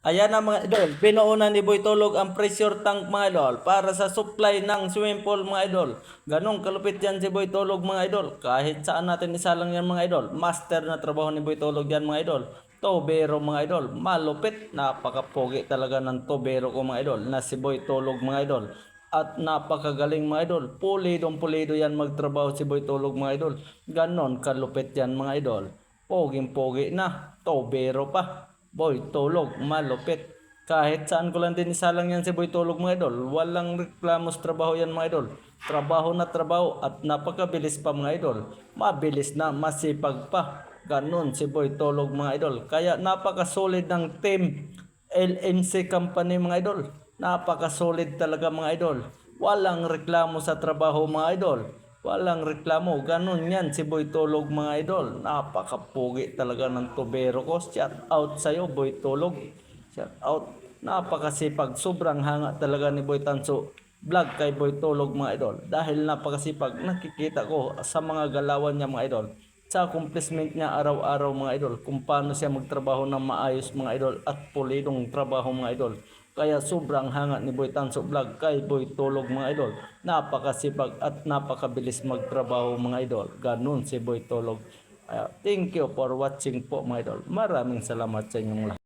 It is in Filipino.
Ayan na mga idol, pinuuna ni Boy Tulog ang pressure tank mga idol para sa supply ng swimming pool mga idol. Ganong kalupit yan si Boy Tulog mga idol. Kahit saan natin isalang yan mga idol. Master na trabaho ni Boy Tulog yan mga idol. Tobero mga idol, malupit, napakapogi talaga ng tobero ko mga idol na si Boy Tulog mga idol. At napakagaling mga idol. Pulidong pulido yan magtrabaho si Boy Tulog mga idol. Ganon kalupit yan mga idol. Poging pogi na, tobero pa. Boy Tulog, malupit. Kahit saan ko lang din isalang yan si Boy Tulog mga idol. Walang reklamos trabaho yan mga idol. Trabaho na trabaho at napakabilis pa mga idol. Mabilis na, masipag pa. Ganon si Boy Tulog mga idol. Kaya napakasolid ng team LNC company mga idol. Napakasolid talaga mga idol. Walang reklamo sa trabaho mga idol. Walang reklamo. Ganon yan si Boy Tulog mga idol. Napakapugi talaga ng tubero ko. Shout out sa'yo Boy Tulog. Shout out. Napakasipag. Sobrang hanga talaga ni Boy Tanso. Vlog kay Boy Tulog mga idol. Dahil napakasipag. Nakikita ko sa mga galawan niya mga idol. Sa accomplishment niya araw-araw mga idol. Kung paano siya magtrabaho ng maayos mga idol. At pulidong trabaho mga idol. Kaya sobrang hanga ni Boy Tanso Vlog kay Boy Tulog mga idol. Napakasipag at napakabilis magtrabaho mga idol. Ganun si Boy Tulog. Kaya thank you for watching po mga idol. Maraming salamat sa inyong lahat.